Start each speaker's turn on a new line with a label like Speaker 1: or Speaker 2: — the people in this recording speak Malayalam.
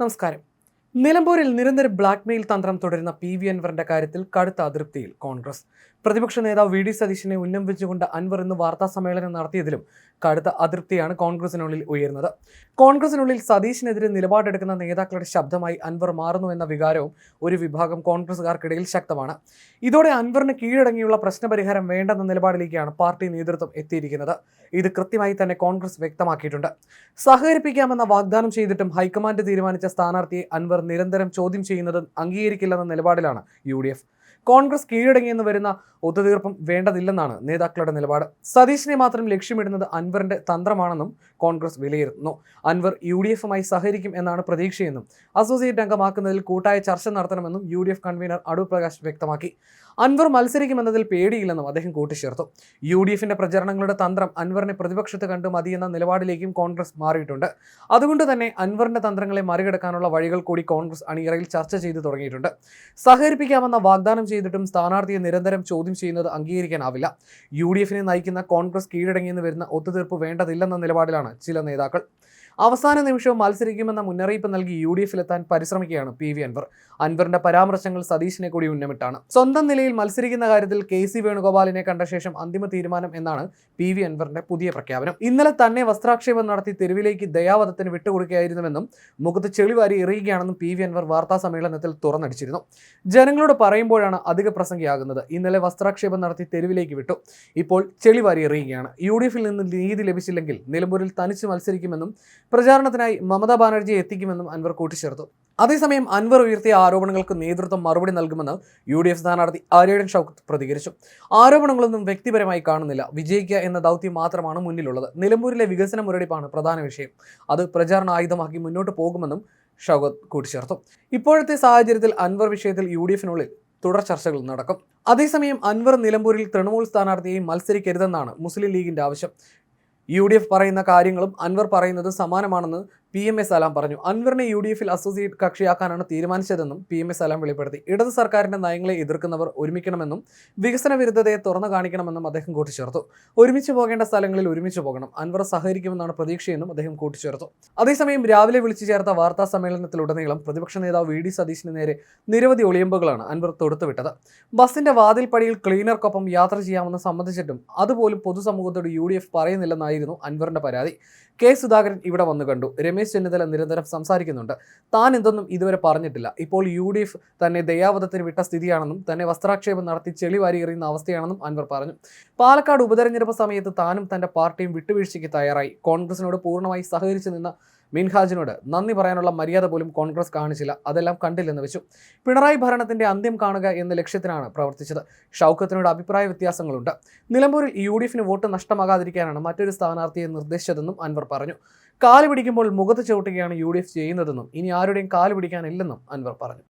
Speaker 1: നമസ്കാരം. നിലമ്പൂരിൽ നിരന്തര ബ്ലാക്ക്മെയിൽ തന്ത്രം തുടരുന്ന പി വി അൻവറിന്റെ കാര്യത്തിൽ കടുത്ത അതൃപ്തിയിൽ കോൺഗ്രസ്. പ്രതിപക്ഷ നേതാവ് വി ഡി സതീശിനെ ഉന്നം വെച്ചുകൊണ്ട് അൻവർ ഇന്ന് വാർത്താ സമ്മേളനം നടത്തിയതിലും കടുത്ത അതൃപ്തിയാണ് കോൺഗ്രസിനുള്ളിൽ ഉയരുന്നത്. കോൺഗ്രസിനുള്ളിൽ സതീശിനെതിരെ നിലപാടെടുക്കുന്ന നേതാക്കളുടെ ശബ്ദമായി അൻവർ മാറുന്നു എന്ന വികാരവും ഒരു വിഭാഗം കോൺഗ്രസുകാർക്കിടയിൽ ശക്തമാണ്. ഇതോടെ അൻവറിന് കീഴടങ്ങിയുള്ള പ്രശ്നപരിഹാരം വേണ്ടെന്ന നിലപാടിലേക്കാണ് പാർട്ടി നേതൃത്വം എത്തിയിരിക്കുന്നത്. ഇത് കൃത്യമായി തന്നെ കോൺഗ്രസ് വ്യക്തമാക്കിയിട്ടുണ്ട്. സഹകരിപ്പിക്കാമെന്ന വാഗ്ദാനം ചെയ്തിട്ടും ഹൈക്കമാൻഡ് തീരുമാനിച്ച സ്ഥാനാർത്ഥിയെ അൻവർ നിരന്തരം ചോദ്യം ചെയ്യുന്നത് അംഗീകരിക്കില്ലെന്ന നിലപാടിലാണ് യു കോൺഗ്രസ് കീഴടങ്ങിയെന്ന് വരുന്ന ഒത്തുതീർപ്പും വേണ്ടതില്ലെന്നാണ് നേതാക്കളുടെ നിലപാട്. സതീശിനെ മാത്രം ലക്ഷ്യമിടുന്നത് അൻവറിന്റെ തന്ത്രമാണെന്നും കോൺഗ്രസ് വിലയിരുത്തുന്നു. അൻവർ യു ഡി എഫുമായി സഹകരിക്കും എന്നാണ് പ്രതീക്ഷയെന്നും അസോസിയേറ്റ് അംഗമാക്കുന്നതിൽ കൂട്ടായ ചർച്ച നടത്തണമെന്നും U D F convener Adoor Prakash വ്യക്തമാക്കി. അൻവർ മത്സരിക്കുമെന്നതിൽ പേടിയില്ലെന്നും അദ്ദേഹം കൂട്ടിച്ചേർത്തു. യു ഡി എഫിന്റെ പ്രചരണങ്ങളുടെ തന്ത്രം അൻവറിനെ പ്രതിപക്ഷത്ത് കണ്ട് മതിയെന്ന നിലപാടിലേക്കും കോൺഗ്രസ് മാറിയിട്ടുണ്ട്. അതുകൊണ്ട് തന്നെ അൻവറിന്റെ തന്ത്രങ്ങളെ മറികടക്കാനുള്ള വഴികൾ കൂടി കോൺഗ്രസ് അണിയറയിൽ ചർച്ച ചെയ്തു തുടങ്ങിയിട്ടുണ്ട്. സഹകരിപ്പിക്കാമെന്ന വാഗ്ദാനം ചെയ്തിട്ടും സ്ഥാനാർത്ഥിയെ നിരന്തരം ചോദ്യം ചെയ്യുന്നത് അംഗീകരിക്കാനാവില്ല. യു ഡി എഫിനെ നയിക്കുന്ന കോൺഗ്രസ് കീഴടങ്ങിയെന്ന് വരുന്ന ഒത്തുതീർപ്പ് വേണ്ടതില്ലെന്ന നിലപാടിലാണ് ചില നേതാക്കൾ. അവസാന നിമിഷവും മത്സരിക്കുമെന്ന മുന്നറിയിപ്പ് നൽകി യു ഡി എഫിലെത്താൻ പരിശ്രമിക്കുകയാണ് പി വി അൻവർ. അൻവറിന്റെ പരാമർശങ്ങൾ സതീശിനെ കൂടി ഉന്നമിട്ടാണ്. സ്വന്തം നിലയിൽ മത്സരിക്കുന്ന കാര്യത്തിൽ കെ സി വേണുഗോപാലിനെ കണ്ട ശേഷം അന്തിമ തീരുമാനം എന്നാണ് പി വി അൻവറിന്റെ പുതിയ പ്രഖ്യാപനം. ഇന്നലെ തന്നെ വസ്ത്രാക്ഷേപം നടത്തി തെരുവിലേക്ക് ദയാവധത്തിന് വിട്ടുകൊടുക്കുകയായിരുന്നുവെന്നും മുഖത്ത് ചെളിവാരി എറിയുകയാണെന്നും പി വി അൻവർ വാർത്താ സമ്മേളനത്തിൽ തുറന്നടിച്ചിരുന്നു. ജനങ്ങളോട് പറയുമ്പോഴാണ് അധിക പ്രസംഗിയാകുന്നത്. ഇന്നലെ വസ്ത്രാക്ഷേപം നടത്തി തെരുവിലേക്ക് വിട്ടു. ഇപ്പോൾ ചെളിവാരി എറിയുകയാണ്. യു ഡി എഫിൽ നിന്ന് നീതി ലഭിച്ചില്ലെങ്കിൽ നിലമ്പൂരിൽ തനിച്ച് മത്സരിക്കുമെന്നും പ്രചാരണത്തിനായി മമതാ ബാനർജിയെ എത്തിക്കുമെന്നും അൻവർ കൂട്ടിച്ചേർത്തു. അതേസമയം അൻവർ ഉയർത്തിയ ആരോപണങ്ങൾക്ക് നേതൃത്വം മറുപടി നൽകുമെന്ന് യു ഡി എഫ് സ്ഥാനാർത്ഥി ആര്യടൻ ഷൗക്കത്ത് പ്രതികരിച്ചു. ആരോപണങ്ങളൊന്നും വ്യക്തിപരമായി കാണുന്നില്ല. വിജയിക്കുക എന്ന ദൗത്യം മാത്രമാണ് മുന്നിലുള്ളത്. നിലമ്പൂരിലെ വികസന മുരടിപ്പാണ് പ്രധാന വിഷയം. അത് പ്രചാരണ ആയുധമാക്കി മുന്നോട്ട് പോകുമെന്നും ഷൗക്കത്ത് കൂട്ടിച്ചേർത്തു. ഇപ്പോഴത്തെ സാഹചര്യത്തിൽ അൻവർ വിഷയത്തിൽ യു ഡി എഫിനുള്ളിൽ തുടർ ചർച്ചകൾ നടക്കും. അതേസമയം അൻവർ നിലമ്പൂരിൽ തൃണമൂൽ സ്ഥാനാർത്ഥിയെയും മത്സരിക്കരുതെന്നാണ് മുസ്ലിം ലീഗിന്റെ ആവശ്യം. യു ഡി എഫ് പറയുന്ന കാര്യങ്ങളും അൻവർ പറയുന്നത് സമാനമാണെന്ന് പി എം എ സലാം പറഞ്ഞു. അൻവറിനെ യു ഡി എഫിൽ അസോസിയേറ്റ് കക്ഷിയാക്കാനാണ് തീരുമാനിച്ചതെന്നും പി എം എ സലാം വെളിപ്പെടുത്തി. ഇടത് സർക്കാരിന്റെ നയങ്ങളെ എതിർക്കുന്നവർ ഒരുമിക്കണമെന്നും വികസന വിരുദ്ധതയെ തുറന്നു കാണിക്കണമെന്നും അദ്ദേഹം കൂട്ടിച്ചേർത്തു. ഒരുമിച്ച് പോകേണ്ട സ്ഥലങ്ങളിൽ ഒരുമിച്ച് പോകണം. അൻവർ സഹകരിക്കുമെന്നാണ് പ്രതീക്ഷയെന്നും അദ്ദേഹം കൂട്ടിച്ചേർത്തു. അതേസമയം രാവിലെ വിളിച്ചു ചേർത്ത വാർത്താ സമ്മേളനത്തിലുടനീളം പ്രതിപക്ഷ നേതാവ് വി ഡി സതീശിന് നേരെ നിരവധി ഒളിയമ്പുകളാണ് അൻവർ തൊടുത്തുവിട്ടത്. ബസിന്റെ വാതിൽപ്പടിയിൽ ക്ലീനർക്കൊപ്പം യാത്ര ചെയ്യാമെന്ന് സംബന്ധിച്ചിട്ടും അതുപോലും പൊതുസമൂഹത്തോട് യു ഡി എഫ് പറയുന്നില്ലെന്നായിരുന്നു അൻവറിന്റെ പരാതി. കെ സുധാകരൻ ഇവിടെ വന്നു കണ്ടു. രമേശ് ചെന്നിത്തല നിരന്തരം സംസാരിക്കുന്നുണ്ട്. താൻ എന്തൊന്നും ഇതുവരെ പറഞ്ഞിട്ടില്ല. ഇപ്പോൾ യു ഡി എഫ് തന്നെ ദയാവധത്തിന് വിട്ട സ്ഥിതിയാണെന്നും തന്നെ വസ്ത്രാക്ഷേപം നടത്തി ചെളി വാരി എറിയുന്ന അവസ്ഥയാണെന്നും അൻവർ പറഞ്ഞു. പാലക്കാട് ഉപതെരഞ്ഞെടുപ്പ് സമയത്ത് താനും തന്റെ പാർട്ടിയും വിട്ടുവീഴ്ചയ്ക്ക് തയ്യാറായി. കോൺഗ്രസിനോട് പൂർണമായി സഹകരിച്ചു നിന്ന മിൻഹാജിനോട് നന്ദി പറയാനുള്ള മര്യാദ പോലും കോൺഗ്രസ് കാണിച്ചില്ല. അതെല്ലാം കണ്ടില്ലെന്ന് വെച്ചു. പിണറായി ഭരണത്തിന്റെ അന്ത്യം കാണുക എന്ന ലക്ഷ്യത്തിനാണ് പ്രവർത്തിച്ചത്. ഷൗക്കത്തിനോട് അഭിപ്രായ വ്യത്യാസങ്ങളുണ്ട്. നിലമ്പൂരിൽ യു ഡി എഫിന് വോട്ട് നഷ്ടമാകാതിരിക്കാനാണ് മറ്റൊരു സ്ഥാനാർത്ഥിയെ നിർദ്ദേശിച്ചതെന്നും അൻവർ പറഞ്ഞു. കാൽ പിടിക്കുമ്പോൾ മുഖത്ത് ചവിട്ടുകയാണ് യു ഡി എഫ് ചെയ്യുന്നതെന്നും ഇനി ആരുടെയും കാൽ പിടിക്കാനില്ലെന്നും അൻവർ പറഞ്ഞു.